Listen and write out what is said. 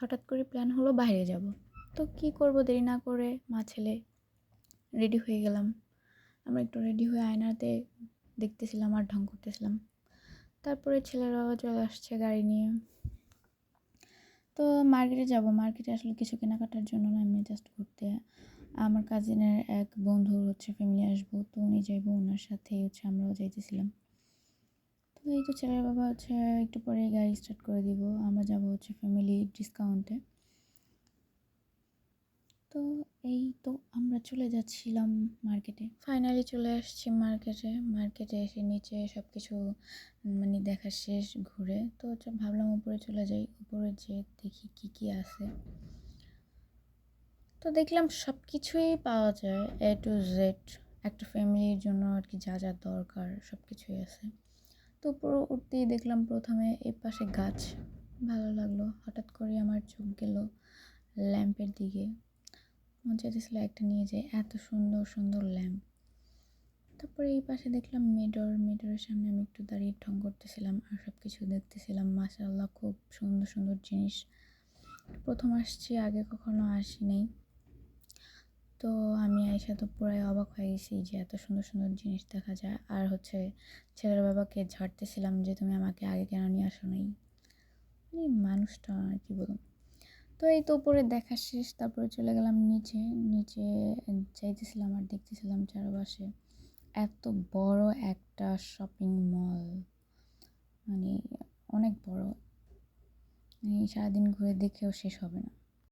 হঠাৎ করে প্ল্যান হলো বাইরে যাব। তো কি করব দেরি না করে মা, ছেলে রেডি হয়ে গেলাম। আমরা একটু রেডি হয়ে আয়নাতে দেখতেছিলাম আর ঢং করতেছিলাম। তারপরে ছেলের বাবা চলে আসছে গাড়ি নিয়ে। তো মার্কেটে যাব। মার্কেটে আসলে কিছু কেনাকাটার জন্য না, এমনি জাস্ট ঘুরতে। আমার কাজিনের এক বন্ধুর হচ্ছে ফ্যামিলি আসব, তো উনি যাইবো ওনার সাথে, হচ্ছে আমরাও যাইতেছিলাম। তো এই তো ছেলের বাবা হচ্ছে একটু পরে গাড়ি স্টার্ট করে দিব। আমরা যাব হচ্ছে ফ্যামিলি ডিসকাউন্টে তো এই তো আমরা চলে যাচ্ছিলাম মার্কেটে ফাইনালি চলে আসছি মার্কেটে মার্কেটে এসে নিচে সব কিছু মানে দেখা শেষ, ঘুরে। তো হচ্ছে ভাবলাম উপরে চলে যাই। উপরে যে দেখি কি কি আছে। তো দেখলাম সব কিছুই পাওয়া যায়। এ টু জেড একটা ফ্যামিলির জন্য আর কি যা যা দরকার সব কিছুই আছে। তো পুরো উঠতেই দেখলাম প্রথমে এই পাশে গাছ। ভালো লাগল। হঠাৎ করে আমার চোখ গেল ল্যাম্পের দিকে। মন চাইতেছিল একটা নিয়ে যাই। এত সুন্দর সুন্দর ল্যাম্প। তারপরে এই পাশে দেখলাম মেডর মেডরের সামনে আমি একটু দাঁড়িয়ে ঠং করতেছিলাম আর সব কিছু দেখতেছিলাম। মাসাল্লাহ খুব সুন্দর সুন্দর জিনিস। প্রথম আসছি, আগে কখনো আসি নাই তো আমি আইসা তো পুরাই অবাক হয়ে গেছি যে এত সুন্দর সুন্দর জিনিস দেখা যায়। আর হচ্ছে ছেলের বাবাকে ঝাড়তেছিলাম যে তুমি আমাকে আগে কেন নিয়ে আসো নাই? মানে মানুষটা আর কি বলুন তো এই তো উপরে দেখা শেষ, তারপরে চলে গেলাম নিচে। নিচে যাইতেছিলাম আর দেখতেছিলাম চারপাশে এত বড় একটা শপিং মল মানে অনেক বড়। সারাদিন ঘুরে দেখেও শেষ হবে না।